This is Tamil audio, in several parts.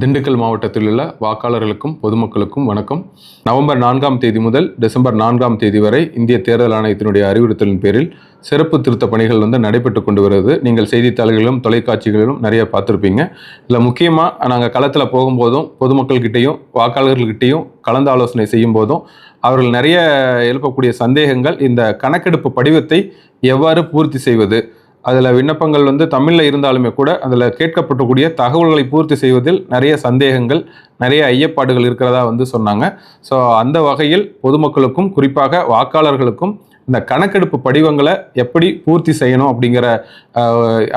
திண்டுக்கல் மாவட்டத்தில் உள்ள வாக்காளர்களுக்கும் பொதுமக்களுக்கும் வணக்கம். நவம்பர் நான்காம் தேதி முதல் டிசம்பர் நான்காம் தேதி வரை இந்திய தேர்தல் ஆணையத்தினுடைய அறிவுறுத்தலின் பேரில் சிறப்பு திருத்த பணிகள் வந்து நடைபெற்று கொண்டு வருது. நீங்கள் செய்தித்தாள்களிலும் தொலைக்காட்சிகளிலும் நிறைய பார்த்துருப்பீங்க. இதில் முக்கியமாக நாங்கள் களத்தில் போகும்போதும் பொதுமக்கள்கிட்டையும் வாக்காளர்கள்கிட்டையும் கலந்து ஆலோசனை செய்யும் போதும் அவர்கள் நிறைய எழுப்பக்கூடிய சந்தேகங்கள் இந்த கணக்கெடுப்பு படிவத்தை எவ்வாறு பூர்த்தி செய்வது அதில் விண்ணப்பங்கள் வந்து தமிழில் இருந்தாலுமே கூட அதில் கேட்கப்பட்டக்கூடிய தகவல்களை பூர்த்தி செய்வதில் நிறைய சந்தேகங்கள் நிறைய ஐயப்பாடுகள் இருக்கிறதா வந்து சொன்னாங்க. ஸோ அந்த வகையில் பொதுமக்களுக்கும் குறிப்பாக வாக்காளர்களுக்கும் இந்த கணக்கெடுப்பு படிவங்களை எப்படி பூர்த்தி செய்யணும் அப்படிங்கிற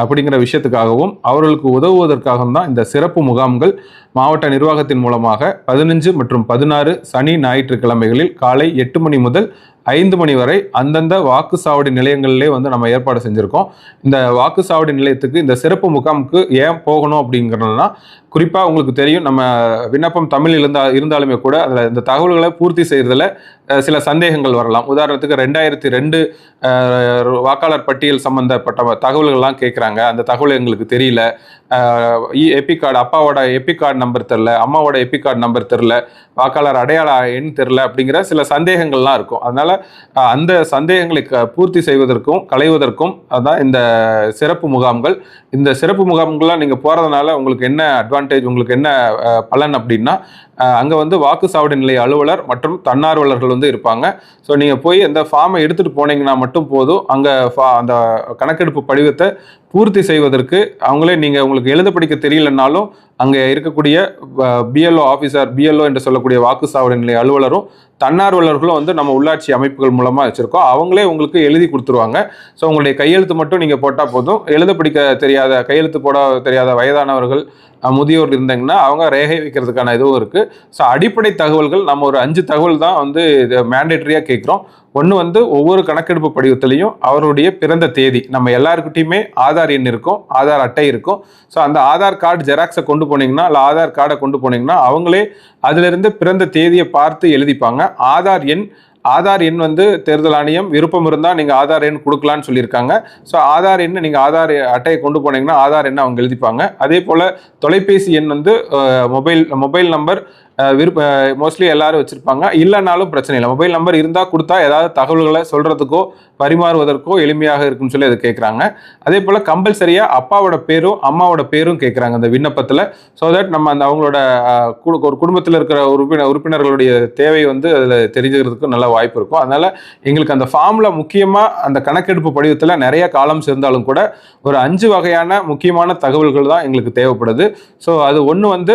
அப்படிங்கிற விஷயத்துக்காகவும் அவர்களுக்கு உதவுவதற்காகவும் தான் இந்த சிறப்பு முகாம்கள் மாவட்ட நிர்வாகத்தின் மூலமாக பதினஞ்சு மற்றும் பதினாறு சனி ஞாயிற்றுக்கிழமைகளில் காலை எட்டு மணி முதல் ஐந்து மணி வரை அந்தந்த வாக்குச்சாவடி நிலையங்களிலே வந்து நம்ம ஏற்பாடு செஞ்சுருக்கோம். இந்த வாக்குச்சாவடி நிலையத்துக்கு இந்த சிறப்பு முகாமுக்கு ஏன் போகணும் அப்படிங்கிறதுனா குறிப்பாக உங்களுக்கு தெரியும் நம்ம விண்ணப்பம் தமிழ் இருந்தா இருந்தாலுமே கூட அதில் இந்த தகவல்களை பூர்த்தி செய்கிறதுல சில சந்தேகங்கள் வரலாம். உதாரணத்துக்கு ரெண்டாயிரத்தி ரெண்டு வாக்காளர் பட்டியல் சம்பந்தப்பட்ட தகவல்கள்லாம் கேட்குறாங்க அந்த தகவல் எங்களுக்கு தெரியல. எபி கார்டு அப்பாவோட எபி கார்டு நம்பர் தெரில அம்மாவோட எபி கார்டு நம்பர் தெரில வாக்காளர் அடையாள எண் தெரில அப்படிங்கிற சில சந்தேகங்கள்லாம் இருக்கும். அதனால் அதனால் அந்த சந்தேகங்களை க- பூர்த்தி செய்வதற்கும் களைவதற்கும் அதான் இந்த சிறப்பு முகாம்கள். இந்த சிறப்பு முகாம்கள்லாம் நீங்கள் போகிறதுனால உங்களுக்கு என்ன அட்வான்டேஜ் உங்களுக்கு என்ன பலன் அப்படின்னா அங்கே வந்து வாக்குச்சாவடி நிலைய அலுவலர் மற்றும் தன்னார்வலர்கள் வந்து இருப்பாங்க. ஸோ நீங்கள் போய் அந்த ஃபார்மை எடுத்துகிட்டு போனீங்கன்னா மட்டும் போதும். அங்கே அந்த கணக்கெடுப்பு படிவத்தை பூர்த்தி செய்வதற்கு அவங்களே நீங்கள் உங்களுக்கு எழுத படிக்க தெரியலனாலும் அங்கே இருக்கக்கூடிய பிஎல்ஓ ஆஃபீஸர் பிஎல்ஓ என்று சொல்லக்கூடிய வாக்குச்சாவடி நிலைய அலுவலரும் தன்னார்வலர்களும் வந்து நம்ம உள்ளாட்சி அமைப்புகள் மூலமாக வச்சுருக்கோம். அவங்களே உங்களுக்கு எழுதி கொடுத்துருவாங்க. ஸோ உங்களுடைய கையெழுத்து மட்டும் நீங்கள் போட்டால் போதும். எழுத படிக்க தெரியாத கையெழுத்து போட தெரியாத வயதானவர்கள் முதியோர் இருந்தாங்கன்னா அவங்க ரேகை வைக்கிறதுக்கான இதுவும் இருக்குது ஸோ அடிப்படை தகவல்கள் நம்ம ஒரு அஞ்சு தகவல் தான் வந்து மேண்டேட்ரியாக கேட்குறோம் ஒன்று வந்து ஒவ்வொரு கணக்கெடுப்பு படிவத்திலையும் அவருடைய பிறந்த தேதி நம்ம எல்லாருக்கிட்டையுமே ஆதார் எண் இருக்கும் ஆதார் அட்டை இருக்கும். ஸோ அந்த ஆதார் கார்டு ஜெராக்ஸை கொண்டு போனீங்கன்னா இல்லை ஆதார் கார்டை கொண்டு போனீங்கன்னா அவங்களே அதிலிருந்து பிறந்த தேதியை பார்த்து எழுதிப்பாங்க. ஆதார் எண் ஆதார் எண் வந்து தேர்தல் ஆணையம் விருப்பம் இருந்தால் நீங்கள் ஆதார் எண் கொடுக்கலான்னு சொல்லியிருக்காங்க. ஸோ ஆதார் எண் நீங்கள் ஆதார் அட்டையை கொண்டு போனீங்கன்னா ஆதார் எண்ணை அவங்க எழுதிப்பாங்க. அதே போல் தொலைபேசி எண் வந்து மொபைல் மொபைல் நம்பர் விருப்ப மோஸ்ட்லி எல்லாரும் வச்சுருப்பாங்க. இல்லைனாலும் பிரச்சனை இல்லை. மொபைல் நம்பர் இருந்தால் கொடுத்தா ஏதாவது தகவல்களை சொல்கிறதுக்கோ பரிமாறுவதற்கோ எளிமையாக இருக்கும்னு சொல்லி அதை கேட்குறாங்க அதே போல் கம்பல்சரியாக அப்பாவோட பேரும் அம்மாவோட பேரும் கேட்குறாங்க அந்த விண்ணப்பத்தில். ஸோ தட் நம்ம அந்த அவங்களோட கு- ஒரு குடும்பத்தில் இருக்கிற உறுப்பினர் உறுப்பினர்களுடைய தேவை வந்து அதில் தெரிஞ்சுக்கிறதுக்கு நல்ல வாய்ப்பு இருக்கும். அதனால் எங்களுக்கு அந்த ஃபார்மில் முக்கியமாக அந்த கணக்கெடுப்பு படிவத்தில் நிறைய காலம்ஸ் இருந்தாலும் கூட ஒரு அஞ்சு வகையான முக்கியமான தகவல்கள் தான் எங்களுக்கு தேவைப்படுது. ஸோ அது ஒன்று வந்து